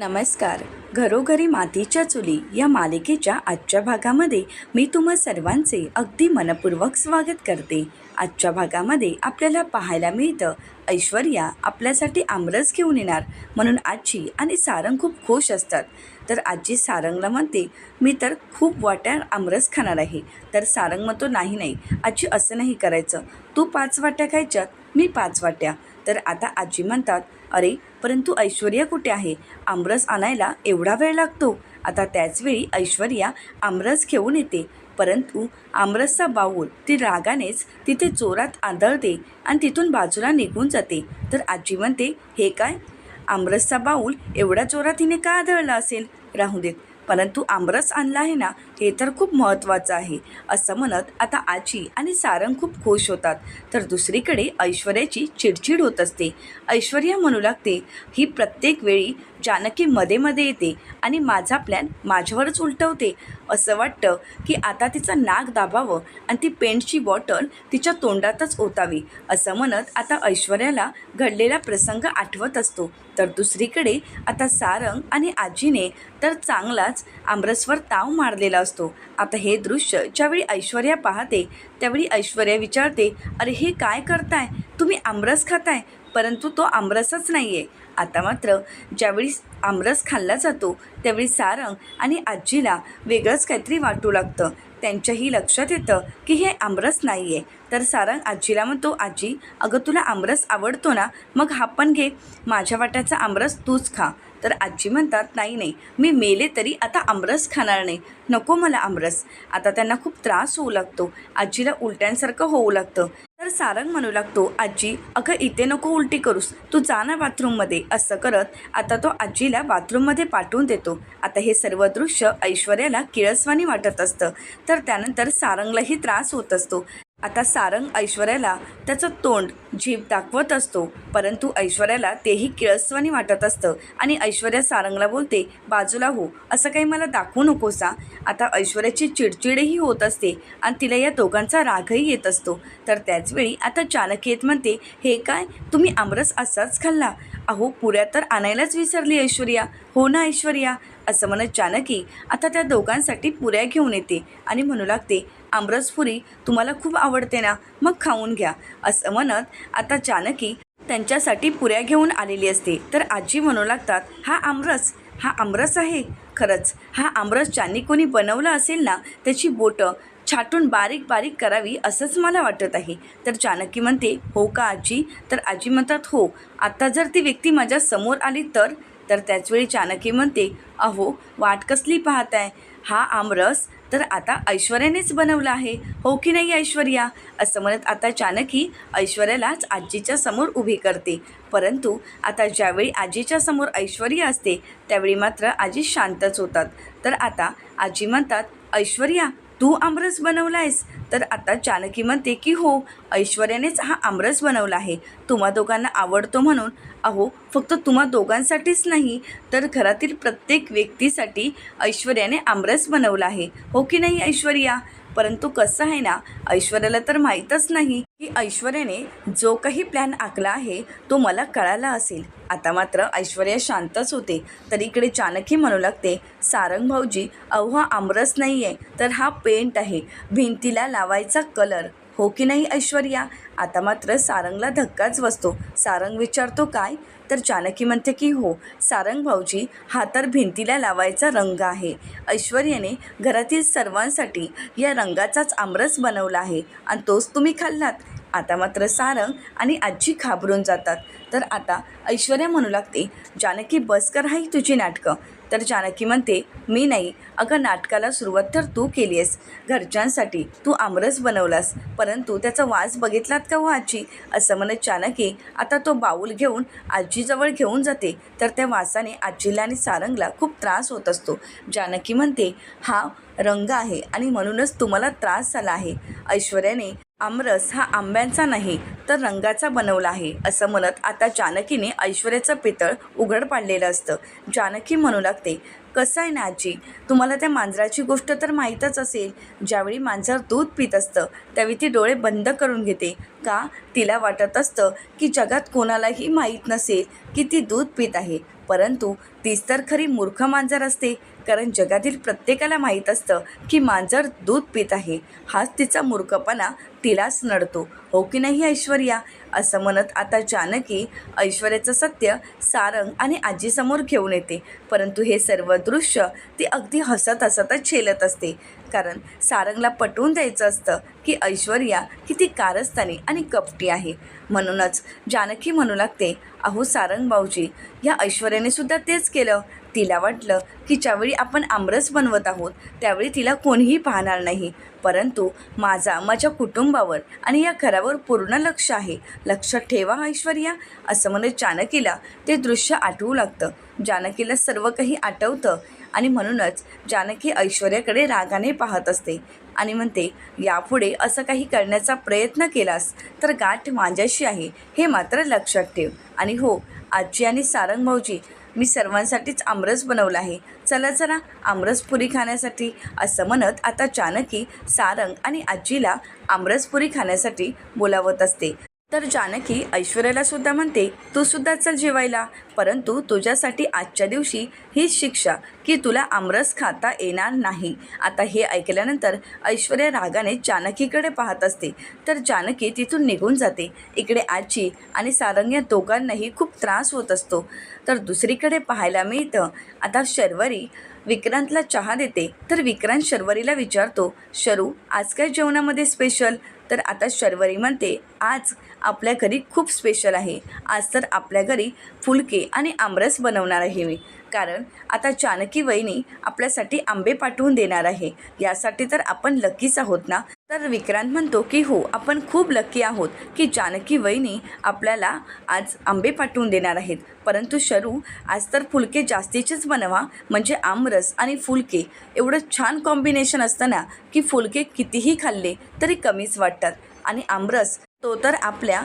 नमस्कार. घरोघरी मातीच्या चुली या मालिकेच्या आजच्या भागामध्ये मी तुम्हा सर्वांचे अगदी मनपूर्वक स्वागत करते. आजच्या भागामध्ये आपल्याला पाहायला मिळतं ऐश्वर्या आपल्यासाठी आमरस घेऊन येणार म्हणून आजी आणि सारंग खूप खुश असतात. तर आजी सारंगला म्हणते मी तर खूप वाट्या आमरस खाणार आहे. तर सारंग म्हणतो नाही नाही आजी असं नाही करायचं. तू पाच वाट्या खायच्यात मी पाच वाट्या. तर आता आजी म्हणतात अरे परंतु ऐश्वर्या कुठे आहे? आमरस आणायला एवढा वेळ लागतो. आता त्याचवेळी ऐश्वर्या आमरस घेऊन येते. परंतु आमरसचा बाऊल ती रागानेच तिथे चोरात आदळते आणि तिथून बाजूला निघून जाते. तर आजी म्हणते हे काय? आमरसचा बाऊल एवढा चोरात हिने का आदळला असेल? राहू देत. परंतु आमरस आणला आहे ना हे तर खूप महत्त्वाचं आहे असं म्हणत आता आजी आणि सारंग खूप खुश होतात. तर दुसरीकडे ऐश्वर्याची चिडचिड होत असते. ऐश्वर्या म्हणू लागते ही प्रत्येक वेळी जानकी मध्ये मध्ये येते आणि माझा प्लॅन माझ्यावरच उलटवते. असं वाटतं की आता तिचं नाक दाबावं आणि ती पेंटची बॉटल तिच्या तोंडातच ओतावी. असं म्हणत आता ऐश्वर्याला घडलेला प्रसंग आठवत असतो. तर दुसरीकडे आता सारंग आणि आजीने तर चांगलाच आमरसवर ताव मारलेला असतो. आता हे दृश्य ज्यावेळी ऐश्वर्या पाहते त्यावेळी ऐश्वर्या विचारते अरे हे काय करताय? तुम्ही आमरस खाताय? परंतु तो आमरसच नाही आहे आता मात्र ज्यावेळी आमरस खाल्ला जातो त्यावेळी सारंग आणि आजीला वेगळंच काहीतरी वाटू लागतं. त्यांच्याही लक्षात येतं की हे आमरस नाही आहे तर सारंग आजीला म्हणतो आजी अगं तुला आमरस आवडतो ना? मग हा पण घे. माझ्या वाट्याचा आमरस तूच खा. तर आजी म्हणतात नाही नाही. मी मेले तरी आता आमरस खाणार नाही. नको मला आमरस. आता त्यांना खूप त्रास होऊ लागतो. आजीला उलट्यांसारखं होऊ लागतं. तर सारंग म्हणू लागतो आजी अगं इथे नको उलटी करूस. तू जा ना बाथरूममध्ये असं करत आता तो आजीला बाथरूममध्ये पाठवून देतो. आता हे सर्व दृश्य ऐश्वर्याला किळसवानी वाटत असतं. तर त्यानंतर सारंगलाही त्रास होत असतो. आता सारंग ऐश्वर्याला त्याचं तोंड झीप दाखवत असतो परंतु ऐश्वर्याला तेही किळसवानी वाटत असतं. आणि ऐश्वर्या सारंगला बोलते बाजूला हो असं काही मला दाखवू नकोसा. आता ऐश्वर्याची चिडचिडही होत असते आणि तिला या दोघांचा रागही येत असतो. तर त्याचवेळी आता चाणक्य येत म्हणते हे काय? तुम्ही आमरस असाच खाल्ला. अहो पुऱ्या तर आणायलाच विसरली ऐश्वर्या. हो ना ऐश्वर्या? असं म्हणत जानकी आता त्या दोघांसाठी पुऱ्या घेऊन येते आणि म्हणू लागते आमरसपुरी तुम्हाला खूप आवडते ना? मग खाऊन घ्या. असं म्हणत आता जानकी त्यांच्यासाठी पुऱ्या घेऊन आलेली असते. तर आजी म्हणू लागतात हा आमरस हा आमरस आहे? खरंच हा आमरस ज्यांनी कोणी बनवला असेल ना त्याची बोटं छाटून बारीक बारीक करावी असंच मला वाटत आहे. तर जानकी म्हणते हो का आजी? तर आजी म्हणतात हो आत्ता जर ती व्यक्ती माझ्यासमोर आली तर? तर त्याचवेळी जानकी म्हणते अहो वाट कसली पाहताय? हा आमरस तर आता ऐश्वर्यानेच बनवलं आहे. हो की नाही ऐश्वर्या? असं म्हणत आता जानकी ऐश्वर्यालाच आजीच्या समोर उभी करते. परंतु आता ज्यावेळी आजीच्या समोर ऐश्वर्या असते त्यावेळी मात्र आजी शांतच होतात. तर आता आजी म्हणतात ऐश्वर्या तू आमरस बनवला आहेस तर आता जानकी म्हणते की हो ऐश्वर्यानेच हा आमरस बनवला आहे. तुम्हा दोघांना आवडतो म्हणून. अहो फक्त तुम्हा दोघांसाठीच नाही तर घरातील प्रत्येक व्यक्तीसाठी ऐश्वर्याने आमरस बनवला आहे. हो की नाही ऐश्वर्या? परंतु कसं आहे ना ऐश्वर्याला तर माहीतच नाही की ऐश्वर्याने जो काही प्लॅन आखला आहे तो मला कळाला असेल. आता मात्र ऐश्वर्या शांतच होते. तर इकडे चाणकी म्हणू लागते सारंग भाऊजी अहो आमरस नाही आहे तर हा पेंट आहे. भिंतीला लावायचा कलर हो की नाही ऐश्वर्या? आता मात्र सारंगला धक्काच बसतो. सारंग विचारतो काय? तर जानकी म्हणते की हो सारंग भाऊजी हा तर भिंतीला लावायचा रंग आहे. ऐश्वर्याने घरातील सर्वांसाठी या रंगाचाच आमरस बनवला आहे आणि तोच तुम्ही खाल्लात. आता मात्र सारंग आणि आजी घाबरून जातात. तर आता ऐश्वर्या म्हणू लागते जानकी बस कर हाही तुझी नाटकं. तर जानकी म्हणते मी नाही. अगं नाटकाला सुरुवात तर तू केली आहेस घरच्यांसाठी तू आमरस बनवलास. परंतु त्याचा वास बघितलात का हो आजी असं म्हणत जानकी आता तो बाऊल घेऊन आजीजवळ घेऊन जाते. तर त्या वासाने आजीला आणि सारंगला खूप त्रास होत असतो. जानकी म्हणते हा रंग आहे आणि म्हणूनच तुम्हाला त्रास झाला आहे. ऐश्वर्याने आमरस हा आंब्यांचा नाही तर रंगाचा बनवला आहे असं म्हणत आता जानकीने ऐश्वर्याचं पितळ उघड पाडलेलं असतं. जानकी म्हणू लागते कसं आहे ना आजी? तुम्हाला त्या मांजराची गोष्ट तर माहीतच असेल. ज्यावेळी मांजर दूध पित असतं त्यावेळी ती डोळे बंद करून घेते. का? तिला वाटत असतं की जगात कोणालाही माहीत नसेल की ती दूध पित आहे. परंतु तीच तर खरी मूर्ख मांजर असते. कारण जगातील प्रत्येकाला माहीत असतं की मांजर दूध पित आहे. हाच तिचा मूर्खपणा तिलाच नडतो. हो की नाही ऐश्वर्या? असं म्हणत आता जानकी ऐश्वर्याचं सत्य सारंग आणि आजीसमोर घेऊन येते. परंतु हे सर्व दृश्य ती अगदी हसत हसतच झेलत असते. कारण सारंगला पटवून द्यायचं असतं की ऐश्वर्या किती कारस्थानी आणि कपटी आहे. म्हणूनच जानकी म्हणू लागते अहो सारंग भाऊजी या ऐश्वर्याने सुद्धा तेच केलं. तिला वाटलं की ज्यावेळी आपण आमरस बनवत आहोत त्यावेळी तिला कोणीही पाहणार नाही. परंतु माझा माझ्या कुटुंबावर आणि या घरावर पूर्ण लक्ष आहे. लक्षात ठेवा ऐश्वर्या. असं म्हणत जानकीला ते दृश्य आठवू लागतं. जानकीला सर्व काही आठवतं आणि म्हणूनच जानकी ऐश्वर्याकडे रागाने पाहत असते. आणि म्हणते यापुढे असं काही करण्याचा प्रयत्न केलास तर गाठ माझ्याशी आहे. हे मात्र लक्षात ठेव. आणि हो आजी आणि सारंग भाऊजी मी सर्वांसाठीच आमरस बनवला आहे. चला चला आमरसपुरी खाण्यासाठी असं म्हणत आता जानकी सारंग आणि आजीला आमरसपुरी खाण्यासाठी बोलावत असते. तर जानकी ऐश्वर्याला सुद्धा म्हणते तू सुद्धा चल जेवायला. परंतु तुझ्यासाठी आजच्या दिवशी हीच शिक्षा की तुला आमरस खाता येणार नाही. आता हे ऐकल्यानंतर ऐश्वर्या रागाने जानकीकडे पाहत असते. तर जानकी तिथून निघून जाते. इकडे आजी आणि सारंग या दोघांनाही खूप त्रास होत असतो. तर दुसरीकडे पाहायला मिळतं आता शर्वरी विक्रांतला चहा देते. तर विक्रांत शर्वरीला विचारतो शरू आज काय जेवणामध्ये स्पेशल तर आता शर्वरी म्हणते आज आपल्या घरी खूप स्पेशल आहे. आज तर आपल्या घरी फुलके आणि आमरस बनवणार आहे मी. कारण आता जानकी वहिनी आपल्यासाठी आंबे पाठवून देणार आहे. यासाठी तर आपण लकीच आहोत ना? तर विक्रांत म्हणतो की हो आपण खूप लकी आहोत की जानकी वहिनी आपल्याला आज आंबे पाठवून देणार आहेत. परंतु शरू आज तर फुलके जास्तीचेच बनवा म्हणजे आमरस आणि फुलके. एवढं छान कॉम्बिनेशन असतं ना की फुलके कितीही खाल्ले तरी कमीच वाटतात. आणि आमरस तो तर आपल्या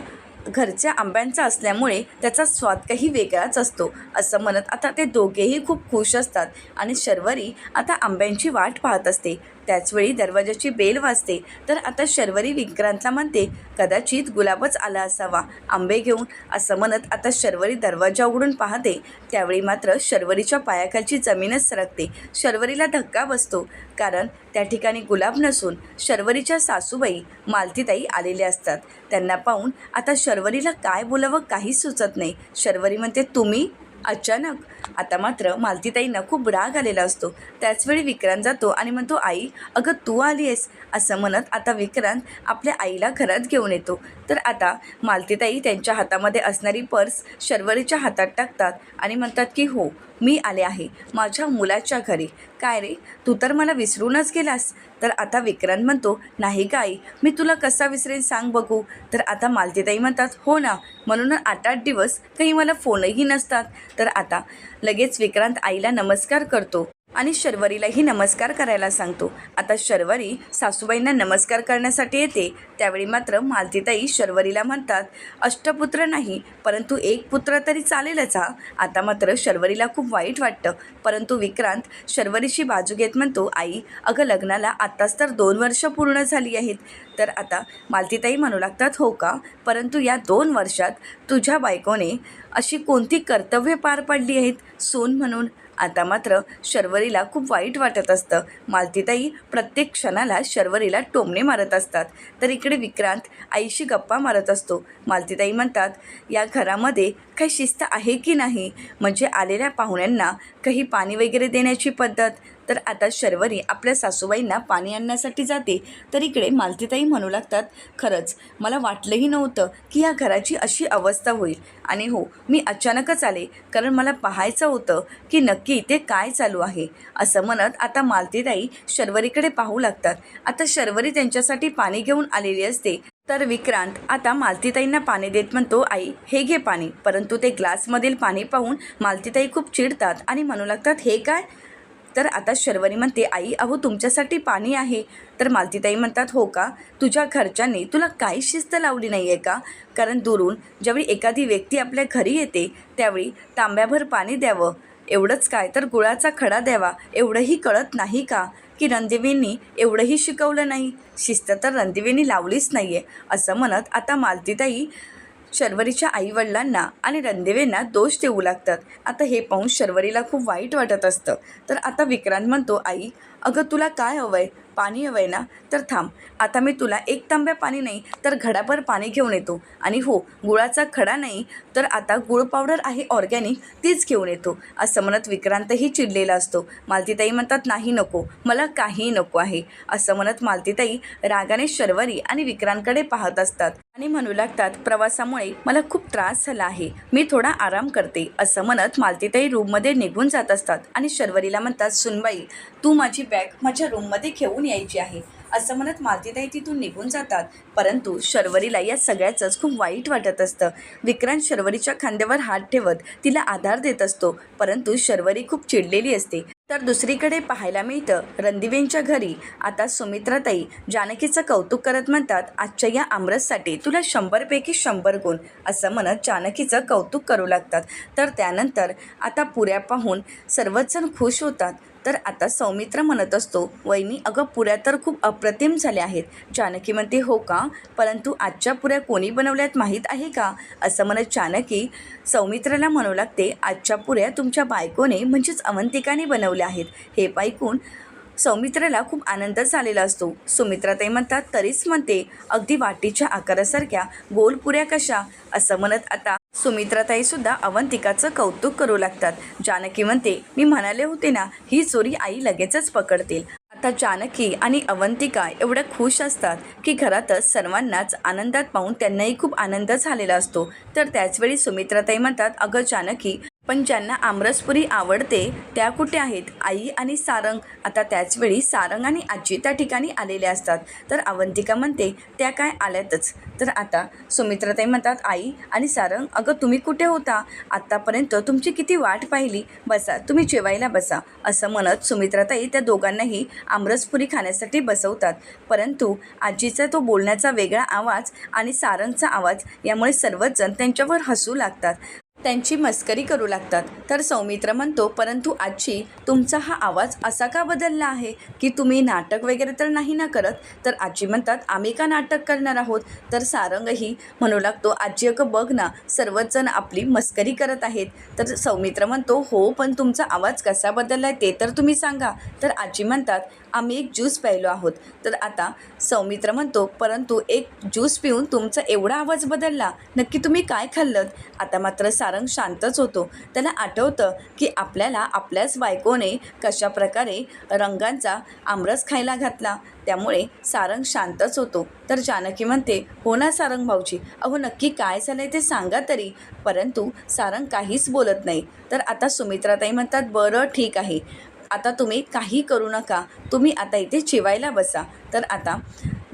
घरच्या आंब्यांचा असल्यामुळे त्याचा स्वाद काही वेगळाच असतो असं म्हणत आता ते दोघेही खूप खुश असतात आणि शर्वरी आता आंब्यांची वाट पाहत असते. त्याचवेळी दरवाजाची बेल वाजते. तर आता शर्वरी विक्रांतला म्हणते कदाचित गुलाबच आला असावा. आंबे घेऊन असं म्हणत आता शर्वरी दरवाजा उघडून पाहते. त्यावेळी मात्र शर्वरीच्या पायाखालची जमीनच सरकते. शर्वरीला धक्का बसतो. कारण त्या ठिकाणी गुलाब नसून शर्वरीच्या सासूबाई मालतीताई आलेल्या असतात. त्यांना पाहून आता शर्वरीला काय बोलावं काहीच सुचत नाही. शर्वरी म्हणते तुम्ही अचानक. आता मात्र मालतीताईंना खूप राग आलेला असतो. त्याचवेळी विक्रांत जातो आणि म्हणतो आई अगं तू आली आहेस असं म्हणत आता विक्रांत आपल्या आईला घरात घेऊन येतो. तर आता मालतीताई त्यांच्या हातामध्ये असणारी पर्स शर्वरीच्या हातात टाकतात आणि म्हणतात की हो मी आले आहे माझ्या मुलाच्या घरी. काय रे तू तर मला विसरूनच गेलास. तर आता विक्रांत म्हणतो नाही का आई मी तुला कसा विसरेन सांग बघू. तर आता मालतीताई म्हणतात हो ना म्हणून आठ आठ दिवस काही मला फोनही नसतात. तर आता लगेच विक्रांत आईला नमस्कार करतो. आणि शर्वरीलाही नमस्कार करायला सांगतो. आता शर्वरी सासूबाईंना नमस्कार करण्यासाठी येते. त्यावेळी मात्र मालतीताई शर्वरीला म्हणतात अष्टपुत्र नाही परंतु एक पुत्र तरी चालेलच हा. आता मात्र शर्वरीला खूप वाईट वाटतं. परंतु विक्रांत शर्वरीशी बाजू घेत म्हणतो आई अगं लग्नाला आत्ताच तर दोन वर्ष पूर्ण झाली आहेत. तर आता मालतीताई म्हणू लागतात हो का? परंतु या दोन वर्षात तुझ्या बायकोने अशी कोणती कर्तव्य पार पाडली आहेत? सून म्हणून आता मात्र शर्वरीला खूप वाईट वाटत असतं. मालतीताई प्रत्येक क्षणाला शर्वरीला टोमणे मारत असतात. तर इकडे विक्रांत आईशी गप्पा मारत असतो. मालतीताई म्हणतात या घरामध्ये काही शिस्त आहे की नाही? म्हणजे आलेल्या पाहुण्यांना काही पाणी वगैरे देण्याची पद्धत तर आता शर्वरी आपल्या सासूबाईंना पाणी आणण्यासाठी जाते तर इकडे मालतीताई म्हणू लागतात खरंच मला वाटलंही नव्हतं की या घराची अशी अवस्था होईल. आणि हो मी अचानकच आले कारण मला पाहायचं होतं की नक्की इथे काय चालू आहे. असं म्हणत आता मालतीताई शर्वरीकडे पाहू लागतात. आता शर्वरी त्यांच्यासाठी पाणी घेऊन आलेली असते. तर विक्रांत आता मालतीताईंना पाणी देत म्हणतो आई हे घे पाणी. परंतु ते ग्लासमधील पाणी पाहून मालतीताई खूप चिडतात आणि म्हणू लागतात हे काय? तर आता शर्वरी म्हणते आई अहो तुमच्यासाठी पाणी आहे. तर मालतीताई म्हणतात हो का? तुझ्या घरच्यांनी तुला काही शिस्त लावली नाही आहे का? कारण दुरून ज्यावेळी एखादी व्यक्ती आपल्या घरी येते त्यावेळी तांब्याभर पाणी द्यावं. एवढंच काय? तर गुळाचा खडा द्यावा. एवढंही कळत नाही का की रणदेवींनी एवढंही शिकवलं नाही? शिस्त तर रणदेवींनी लावलीच नाही आहे असं म्हणत आता मालतीताई शर्वरीच्या आईवडिलांना आणि रणदेवेंना दोष देऊ लागतात. आता हे पाहून शर्वरीला खूप वाईट वाटत असतं. तर आता विक्रांत म्हणतो आई अगं तुला काय हवं आहे पाणी हवं आहे ना? तर थांब. आता मी तुला एक तांब्या पाणी नाही तर घडाभर पाणी घेऊन येतो. आणि हो गुळाचा खडा नाही तर आता गुळ पावडर आहे ऑर्गॅनिक तीच घेऊन येतो. असं म्हणत विक्रांतही चिडलेला असतो. मालतीताई म्हणतात नाही नको मला काही नको आहे. असं म्हणत मालतीताई रागाने शर्वरी आणि विक्रांतकडे पाहत असतात. आणि म्हणू लागतात प्रवासामुळे मला खूप त्रास झाला आहे. मी थोडा आराम करते असं म्हणत मालतीताई रूममध्ये निघून जात असतात आणि शर्वरीला म्हणतात सुनबाई तू माझी बॅग माझ्या रूममध्ये घेऊन यायची आहे. असं म्हणत मालतीताई तिथून निघून जातात. परंतु शर्वरीला या सगळ्याचंच खूप वाईट वाटत असतं. विक्रांत शर्वरीच्या खांद्यावर हात ठेवत तिला आधार देत असतो. परंतु शर्वरी खूप चिडलेली असते. तर दुसरीकडे पाहायला मिळतं रणदिवेंच्या घरी. आता सुमित्राताई जानकीचं कौतुक करत म्हणतात आजच्या या आमरससाठी तुला शंभरपैकी शंभर गुण असं म्हणत जानकीचं कौतुक करू लागतात. तर त्यानंतर आता पुऱ्या पाहून सर्वच जण खुश होतात. तर आता सौमित्र म्हणत असतो वहिनी अगं पुऱ्या तर खूप अप्रतिम झाल्या आहेत. जानकी म्हणते हो का? परंतु आजच्या पुऱ्या कोणी बनवल्यात माहीत आहे का? असं म्हणत जानकी सौमित्राला म्हणू लागते आजच्या पुऱ्या तुमच्या बायकोने म्हणजेच अवंतिकाने बनवल्या आहेत. हे ऐकून सौमित्राला खूप आनंद झालेला असतो. सुमित्राताई म्हणतात तरीच म्हणते अगदी वाटीच्या आकारासारख्या गोल पुऱ्या कशा? असं म्हणत आता सुमित्राताईसुद्धा अवंतिकाचं कौतुक करू लागतात. जानकी म्हणते मी म्हणाले होते ना ही चोरी आई लगेचच पकडतील. आता जानकी आणि अवंतिका एवढ्या खुश असतात की घरातच सर्वांनाच आनंदात पाहून त्यांनाही खूप आनंद झालेला असतो. तर त्याचवेळी सुमित्राताई म्हणतात अगं जानकी पण ज्यांना आमरसपुरी आवडते त्या कुठे आहेत? आई आणि सारंग. आता त्याचवेळी सारंग आणि आजी त्या ठिकाणी आलेल्या असतात. तर अवंतिका म्हणते त्या काय आल्यातच? तर आता सुमित्राताई म्हणतात आई आणि सारंग अगं तुम्ही कुठे होता? आत्तापर्यंत तुमची किती वाट पाहिली. बसा तुम्ही जेवायला बसा. असं म्हणत सुमित्राताई त्या दोघांनाही आमरसपुरी खाण्यासाठी बसवतात. परंतु आजीचा तो बोलण्याचा वेगळा आवाज आणि सारंगचा आवाज यामुळे सर्वच जण त्यांच्यावर हसू लागतात. त्यांची मस्करी करू लागतात. तर सौमित्र म्हणतो परंतु आजी तुमचा हा आवाज असा का बदलला आहे की तुम्ही नाटक वगैरे तर नाही ना करत तर आजी म्हणतात आम्ही का नाटक करणार आहोत तर सारंगही म्हणू लागतो आजी अगं बघ ना सर्वच जण आपली मस्करी करत आहेत तर सौमित्र म्हणतो हो पण तुमचा आवाज कसा बदलला आहे ते तर तुम्ही सांगा तर आजी म्हणतात आम्ही एक ज्यूस प्यायलो आहोत तर आता सौमित्र म्हणतो परंतु एक ज्यूस पिऊन तुमचा एवढा आवाज बदलला. नक्की तुम्ही काय खाल्लं आता मात्र सारंग सारंग शांतच होतो. त्याला आठवतं की आपल्याला आपल्याच बायकोने कशा प्रकारे रंगांचा आमरस खायला घातला. त्यामुळे सारंग शांतच होतो. तर जानकी म्हणते हो ना सारंग भाऊजी. अहो नक्की काय झालंय ते सांगा तरी. परंतु सारंग काहीच बोलत नाही. तर आता सुमित्राताई म्हणतात बरं ठीक आहे. आता तुम्ही काही करू नका. तुम्ही आता इथे चिवायला बसा. तर आता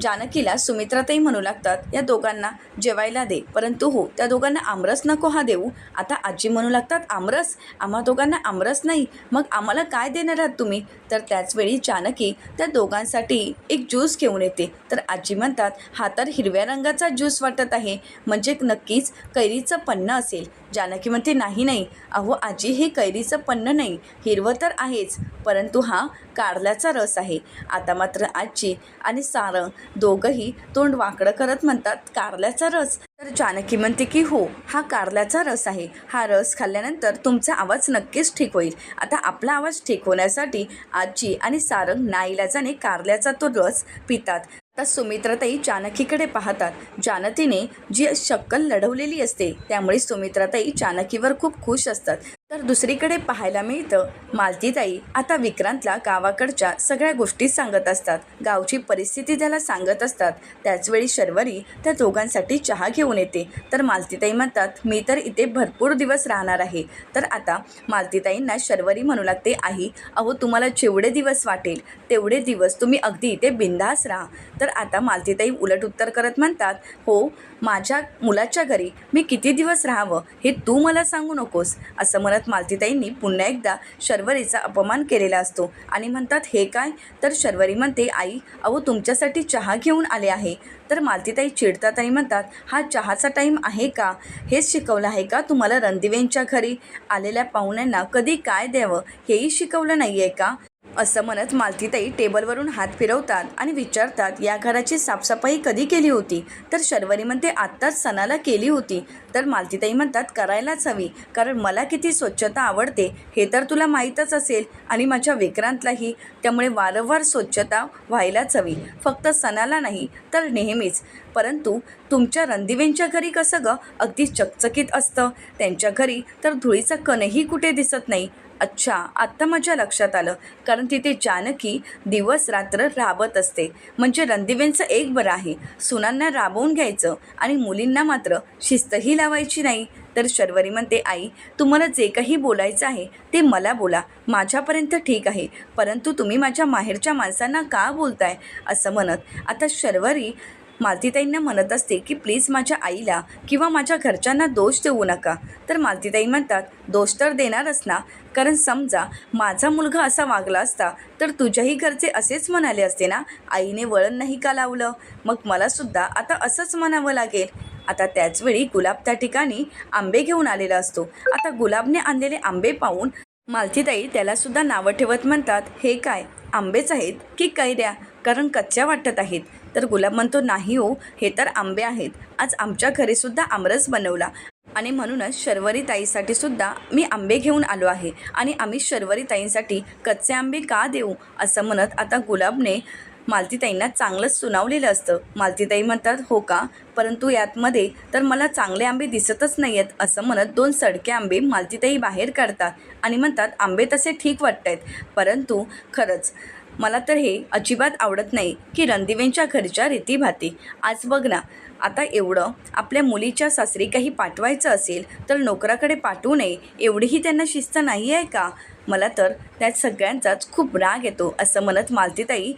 जानकीला सुमित्राताई म्हणू लागतात या दोघांना जेवायला दे. परंतु हो त्या दोघांना आमरस नको हा देऊ. आता आजी म्हणू लागतात आमरस? आम्हा दोघांना आमरस नाही. मग आम्हाला काय देणार आहात तुम्ही? तर त्याचवेळी जानकी त्या दोघांसाठी एक ज्यूस घेऊन येते. तर आजी म्हणतात हा तर हिरव्या रंगाचा ज्यूस वाटत आहे. म्हणजे नक्कीच कैरीचं पन्न असेल. जानकी म्हणते नाही नाही. अहो आजी हे कैरीचं पन्न नाही. हिरवं तर आहेच. परंतु हा कारल्याचा रस आहे. आता मात्र आजी आणि सारंग दोघंही तोंड वाकडं करत म्हणतात कारल्याचा रस? तर जानकी म्हणते की हो हा कारल्याचा रस आहे. हा रस खाल्ल्यानंतर तुमचा आवाज नक्कीच ठीक होईल. आता आपला आवाज ठीक होण्यासाठी आजी आणि सारंग नाईलाजाने कारल्याचा तो रस पितात. आता सुमित्राताई जानकीकडे पाहतात. जानकीने जी शक्कल लढवलेली असते त्यामुळे सुमित्राताई जानकीवर खूप खुश असतात. तर दुसरीकडे पाहायला मिळतं मालतीताई आता विक्रांतला गावाकडच्या सगळ्या गोष्टी सांगत असतात. गावची परिस्थिती त्याला सांगत असतात. त्याचवेळी शर्वरी त्या दोघांसाठी चहा घेऊन येते. तर मालतीताई म्हणतात मी तर इथे भरपूर दिवस राहणार आहे. तर आता मालतीताईंना शर्वरी म्हणू लागते आई अहो तुम्हाला जेवढे दिवस वाटेल तेवढे दिवस तुम्ही अगदी इथे बिंदास राहा. तर आता मालतीताई उलट उत्तर करत म्हणतात हो माझ्या मुलाच्या घरी मी किती दिवस राहावं हे तू मला सांगू नकोस असं म्हणत मालतीताईंनी पुन्हा एकदा शर्वरीचा अपमान केलेला असतो. आणि म्हणतात हे काय? तर शर्वरी म्हणते आई अहो तुमच्यासाठी चहा घेऊन आले आहे. तर मालतीताई चिडतात आणि म्हणतात हा चहाचा टाईम आहे का? हेच शिकवलं आहे का तुम्हाला रणदिवेंच्या घरी? आलेल्या पाहुण्यांना कधी काय द्यावं? हेही शिकवलं नाही आहे का? असं म्हणत मालतीताई टेबलवरून हात फिरवतात आणि विचारतात या घराची साफसफाई कधी केली होती? तर शर्वरी म्हणते आत्ताच सणाला केली होती. तर मालतीताई म्हणतात करायलाच हवी कारण मला किती स्वच्छता आवडते हे तर तुला माहीतच असेल आणि माझ्या विक्रांतलाही. त्यामुळे वारंवार स्वच्छता व्हायलाच हवी फक्त सणाला नाही तर नेहमीच. परंतु तुमच्या रणदिवेंच्या घरी कसं गं? अगदी चकचकीत असतं. त्यांच्या घरी तर धुळीचा कणही कुठे दिसत नाही. अच्छा आत्ता माझ्या लक्षात आलं. कारण तिथे जानकी दिवस रात्र राबत असते. म्हणजे रणदिवेंचं एक बरं आहे. सुनांना राबवून घ्यायचं आणि मुलींना मात्र शिस्तही लावायची नाही. तर शर्वरी म्हणते आई तुम्हाला जे काही बोलायचं आहे ते मला बोला. माझ्यापर्यंत ठीक आहे. परंतु तुम्ही माझ्या माहेरच्या माणसांना का बोलताय? असं म्हणत. आता शर्वरी मालतीताईंना म्हणत असते की प्लीज माझ्या आईला किंवा माझ्या घरच्यांना दोष देऊ नका. तर मालतीताई म्हणतात दोष तर देणारच ना. कारण समजा माझा मुलगा असा वागला असता तर तुझ्याही घरचे असेच म्हणाले असते ना? आईने वळण नाही का लावलं? मग मलासुद्धा आता असंच म्हणावं लागेल. आता त्याचवेळी गुलाब त्या ठिकाणी आंबे घेऊन आलेला असतो. आता गुलाबने आणलेले आंबे पाहून मालतीताई त्यालासुद्धा नावं ठेवत म्हणतात हे काय? आंबेच आहेत की कैऱ्या? कारण कच्च्या वाटत आहेत. तर गुलाब म्हणतो नाही हो हे तर आंबे आहेत. आज आमच्या घरीसुद्धा आमरस बनवला. आणि म्हणूनच शर्वरी ताईसाठी सुद्धा मी आंबे घेऊन आलो आहे. आणि आम्ही शर्वरी ताईंसाठी कच्चे आंबे का देऊ असं म्हणत आता गुलाबने मालतीताईंना चांगलंच सुनावलेलं असतं. मालतीताई म्हणतात हो का? परंतु यातमध्ये तर मला चांगले आंबे दिसतच नाही आहेत असं म्हणत दोन सडके आंबे मालतीताई बाहेर काढतात. आणि म्हणतात आंबे तसे ठीक वाटत आहेत परंतु खरंच मला तर हे अजिबात आवडत नाही की रणदिवेंच्या घरच्या रीतीभाती. आज बघ ना आता एवढं आपल्या मुलीच्या सासरी काही पाठवायचं असेल तर नोकराकडे पाठवू नये एवढीही त्यांना शिस्त नाही आहे का? मला तर त्यात सगळ्यांचाच खूप राग येतो असं म्हणत मालतीताई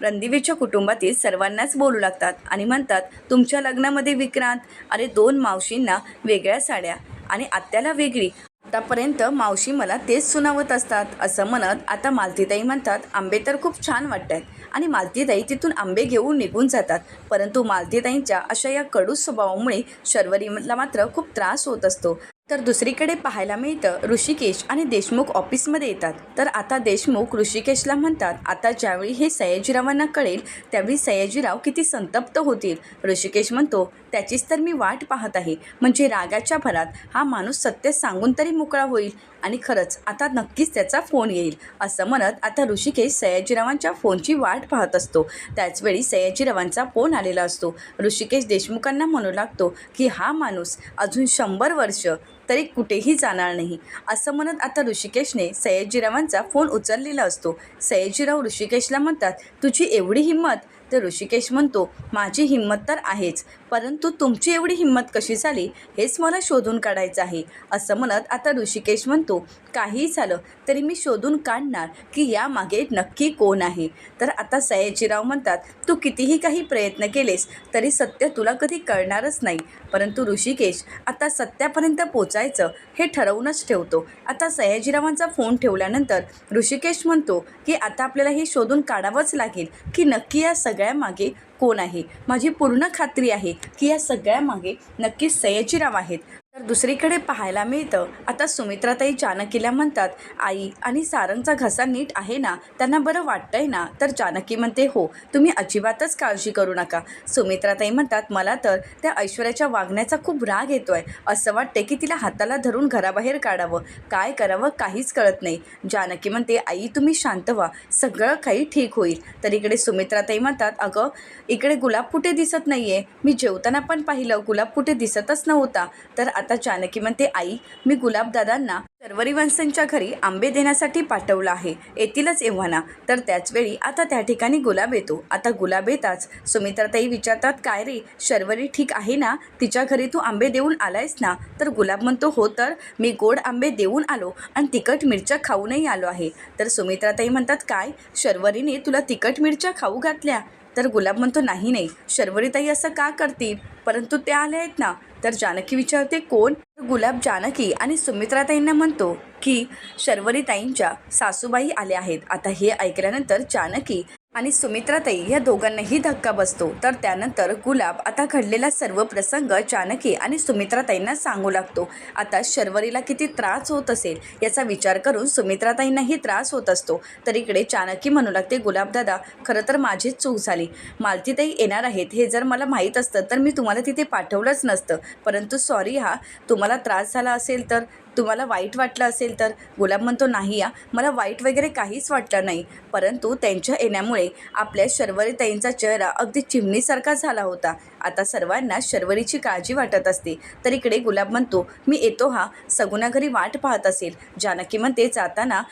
रणदिवेच्या कुटुंबातील सर्वांनाच बोलू लागतात आणि म्हणतात तुमच्या लग्नामध्ये विक्रांत? अरे दोन मावशींना वेगळ्या साड्या आणि आत्याला वेगळी. आतापर्यंत मावशी मला तेच सुनावत असतात असं म्हणत आता मालतीताई म्हणतात आंबे तर खूप छान वाटत आहेत आणि मालतीताई तिथून आंबे घेऊन निघून जातात. परंतु मालतीताईंच्या अशा या कडू स्वभावामुळे शर्वरीला मात्र खूप त्रास होत असतो. तर दुसरीकडे पाहायला मिळतं ऋषिकेश आणि देशमुख ऑफिसमध्ये येतात. तर आता देशमुख ऋषिकेशला म्हणतात आता ज्यावेळी हे सयाजीरावांना कळेल त्यावेळी सयाजीराव किती संतप्त होतील. ऋषिकेश म्हणतो त्याचीच तर मी वाट पाहत आहे. म्हणजे रागाच्या भरात हा माणूस सत्य सांगून तरी मोकळा होईल. आणि खरंच आता नक्कीच त्याचा फोन येईल. असं म्हणत आता ऋषिकेश सयाजीरावांच्या फोनची वाट पाहत असतो. त्याचवेळी सयाजीरावांचा फोन आलेला असतो. ऋषिकेश देशमुखांना म्हणू लागतो की हा माणूस अजून शंभर वर्ष तरी कुठेही जाणार नाही. असं म्हणत आता ऋषिकेशने सयाजीरावांचा फोन उचललेला असतो. सयाजीराव ऋषिकेशला म्हणतात तुझी एवढी हिंमत तर ऋषिकेश म्हणतो माझी हिंमत तर आहेच परंतु तुमची एवढी हिंमत कशी झाली हेच मला शोधून काढायचं आहे. असं म्हणत आता ऋषिकेश म्हणतो काहीही झालं तरी मी शोधून काढणार की यामागे नक्की कोण आहे. तर आता सयाजीराव म्हणतात तू कितीही काही प्रयत्न केलेस तरी सत्य तुला कधी कळणारच नाही. परंतु ऋषिकेश आता सत्यापर्यंत पोचायचं हे ठरवूनच ठेवतो. आता सयाजीरावांचा फोन ठेवल्यानंतर ऋषिकेश म्हणतो की आता आपल्याला हे शोधून काढावंच लागेल की नक्की या सगळ्यामागे कोण आहे? माझी पूर्ण खात्री आहे की या सगळ्यामागे नक्कीच सयाजीराव आहेत. दुसरीकडे पाहायला मिळतं. आता सुमित्राताई जानकीला म्हणतात आई आणि सारंगचा घसा नीट आहे ना? त्यांना बरं वाटतंय ना? तर जानकी म्हणते हो तुम्ही अजिबातच काळजी करू नका. सुमित्राताई म्हणतात मला तर त्या ऐश्वर्याच्या वागण्याचा खूप राग येतोय. असं वाटते की तिला हाताला धरून घराबाहेर काढावं. काय करावं काहीच कळत नाही. जानकी म्हणते आई तुम्ही शांत व्हा. सगळं काही ठीक होईल. तर इकडे सुमित्राताई म्हणतात अगं इकडे गुलाब कुठे दिसत नाही आहे मी जेवताना पण पाहिलं गुलाब कुठे दिसतच नव्हता. तर आता जानकी म्हणते आई मी गुलाबदादांना शर्वरी वंशांच्या घरी आंबे देण्यासाठी पाठवलं आहे. येतीलच एव्हाना. तर त्याचवेळी आता त्या ठिकाणी गुलाब येतो. आता गुलाब येताच. सुमित्राताई विचारतात काय रे शर्वरी ठीक आहे ना? तिच्या घरी तू आंबे देऊन आलायस ना? तर गुलाब म्हणतो हो तर. मी गोड आंबे देऊन आलो आणि तिखट मिरच्या खाऊनही आलो आहे. तर सुमित्राताई म्हणतात काय? शर्वरीने तुला तिखट मिरच्या खाऊ घातल्या? तर गुलाब म्हणतो नाही नाही. शर्वरीताई असं का करतील? परंतु त्या आल्या आहेत ना. तर जानकी विचारते कोण? गुलाब जानकी आणि सुमित्राताईंना म्हणतो की शर्वरीताईंच्या सासूबाई आल्या आहेत. आता हे ऐकल्यानंतर जानकी आणि सुमित्राताई या दोघांनाही धक्का बसतो. तर त्यानंतर गुलाब आता घडलेला सर्व प्रसंग जानकी आणि सुमित्राताईंना सांगू लागतो. आता शर्वरीला किती त्रास होत असेल याचा विचार करून सुमित्राताईंनाही त्रास होत असतो. तर इकडे चाणकी म्हणू लागते गुलाबदादा खरं तर माझीच चूक झाली. मालतीताई येणार आहेत हे जर मला माहीत असतं तर मी तुम्हाला तिथे पाठवलंच नसतं. परंतु सॉरी हा तुम्हाला त्रास झाला असेल तर तुम्हाला वाईट वाटलं असेल तर गुलाब म्हणतो नाही या मला वाईट वगैरे काहीच वाटलं नाही. परंतु त्यांच्या येण्यामुळे आपल्या शर्वरीताईंचा चेहरा अगदी चिमणीसारखा झाला होता. आता सर्वांना शर्वरीची काळजी वाटत असते. तर इकडे गुलाब म्हणतो मी येतो हा सगुना घरी वाट पाहत असेल. जानकी म्हणते जाताना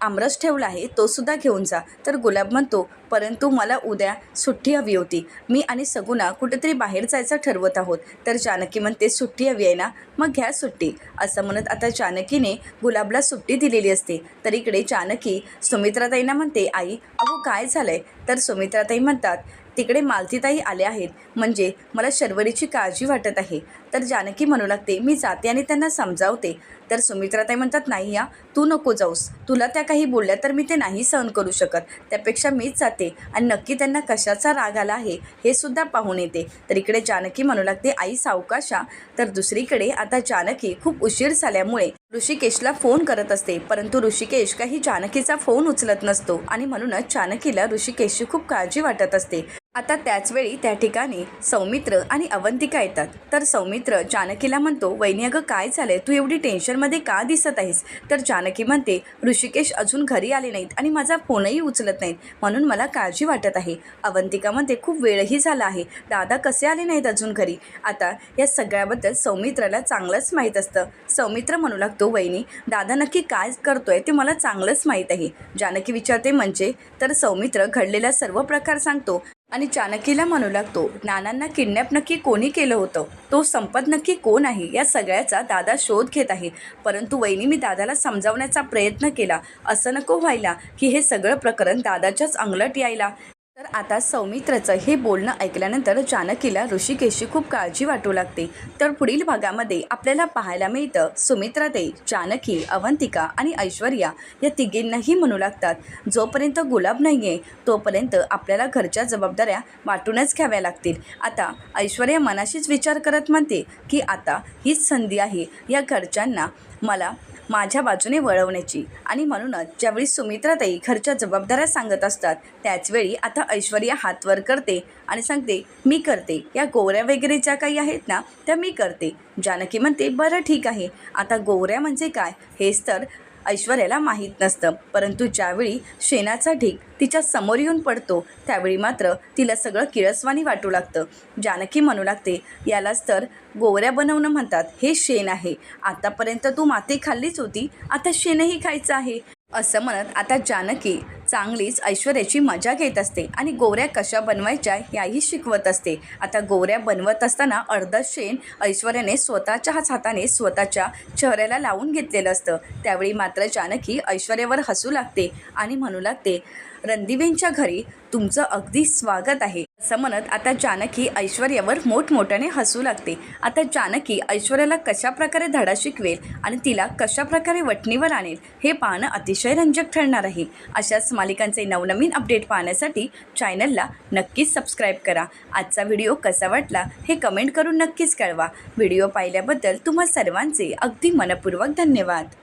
आमरस ठेवला आहे तोसुद्धा घेऊन जा. तर गुलाब म्हणतो परंतु मला उद्या सुट्टी हवी होती. मी आणि सगुना कुठेतरी बाहेर जायचं ठरवत आहोत. तर जानकी म्हणते सुट्टी हवी आहे ना? मग घ्या सुट्टी. असं म्हणत आता जानकीने गुलाबला सुट्टी दिलेली असते. तर इकडे जानकी सुमित्राताईंना म्हणते आई अहो काय झालंय? तर सुमित्राताई म्हणतात तिकडे मालतीताई आल्या आहेत. म्हणजे मला शर्वरीची काळजी वाटत आहे. तर जानकी म्हणू लागते मी जाते आणि त्यांना समजावते. तर सुमित्राताई म्हणतात नाही या तू नको जाऊस. तुला त्या काही बोलल्या तर मी ते नाही सहन करू शकत. त्यापेक्षा मीच जाते आणि नक्की त्यांना कशाचा राग आला आहे हे सुद्धा पाहून येते. तर इकडे जानकी म्हणू लागते आई सावकाशा. तर दुसरीकडे आता जानकी खूप उशीर झाल्यामुळे ऋषिकेशला फोन करत असते परंतु ऋषिकेश काही जानकीचा फोन उचलत नसतो आणि म्हणूनच जानकीला ऋषिकेशची खूप काळजी वाटत असते. आता त्याचवेळी त्या ठिकाणी सौमित्र आणि अवंतिका येतात. तर सौमित्र जानकीला म्हणतो वैनी अगं काय झालंय? तू एवढी टेन्शनमध्ये का दिसत आहेस? तर जानकी म्हणते ऋषिकेश अजून घरी आले नाहीत आणि माझा फोनही उचलत नाहीत. म्हणून मला काळजी वाटत आहे. अवंतिका म्हणते खूप वेळही झाला आहे. दादा कसे आले नाहीत अजून घरी? आता या सगळ्याबद्दल सौमित्राला चांगलंच माहीत असतं. सौमित्र म्हणू लागतो वहिनी दादा नक्की काय करतोय ते मला चांगलंच माहीत आहे. जानकी विचारते म्हणजे? तर सौमित्र घडलेला सर्व प्रकार सांगतो. आणि चाणकीला म्हणू लागतो नानांना किडनॅप नक्की कोणी केलं होतं? तो संपत नक्की कोण आहे? या सगळ्याचा दादा शोध घेत आहे. परंतु वहिनी मी दादाला समजावण्याचा प्रयत्न केला. असं नको व्हायला की हे सगळं प्रकरण दादाच्याच अंगलट यायला. तर आता सौमित्रचं हे बोलणं ऐकल्यानंतर जानकीला ऋषिकेशची खूप काळजी वाटू लागते. तर पुढील भागामध्ये आपल्याला पाहायला मिळतं सुमित्राताई जानकी अवंतिका आणि ऐश्वर्या या तिघींनाही म्हणू लागतात. जोपर्यंत गुलाब नाही आहे तोपर्यंत आपल्याला घरच्या जबाबदाऱ्या वाटूनच घ्याव्या लागतील. आता ऐश्वर्या मनाशीच विचार करत म्हणते की आता हीच संधी आहे. या घरच्यांना मला माझ्या बाजूने वळवण्याची. आणि म्हणूनच ज्यावेळी सुमित्राताई घरच्या जबाबदाऱ्या सांगत असतात त्याचवेळी आता ऐश्वर्या हात वर करते आणि सांगते मी करते. या गोऱ्या वगैरे ज्या काही आहेत ना त्या मी करते. जानकी म्हणते बरं ठीक आहे. आता गोऱ्या म्हणजे काय? हेच तर ऐश्वर्याला माहीत नसतं. परंतु ज्यावेळी शेणाचा ढीक तिच्या समोर येऊन पडतो त्यावेळी मात्र तिला सगळं किळसवाणी वाटू लागतं. जानकी म्हणू लागते यालाच तर गोवऱ्या बनवणं म्हणतात. हे शेण आहे. आतापर्यंत तू माती खाल्लीच होती. आता शेणही खायचं आहे. असं म्हणत आता जानकी चांगलीच ऐश्वर्याची मजा घेत असते आणि गोऱ्या कशा बनवायच्या याही शिकवत असते. आता गोऱ्या बनवत असताना अर्ध शेण ऐश्वर्याने स्वतःच्याच हाताने स्वतःच्या चेहऱ्याला लावून घेतलेलं असतं. त्यावेळी मात्र जानकी ऐश्वर्यावर हसू लागते आणि म्हणू लागते रणदिवेंच्या घरी तुमचं अगदी स्वागत आहे. असं म्हणत आता जानकी ऐश्वर्यावर मोठमोठ्याने हसू लागते. आता जानकी ऐश्वर्याला कशाप्रकारे धडा शिकवेल आणि तिला कशा प्रकारे वटणीवर आणेल हे पाहणं अतिशय रंजक ठरणार आहे. अशाच मालिकांचे नवनवीन अपडेट पाहण्यासाठी चॅनलला नक्कीच सबस्क्राईब करा. आजचा व्हिडिओ कसा वाटला हे कमेंट करून नक्कीच कळवा. व्हिडिओ पाहिल्याबद्दल तुम्हा सर्वांचे अगदी मनपूर्वक धन्यवाद.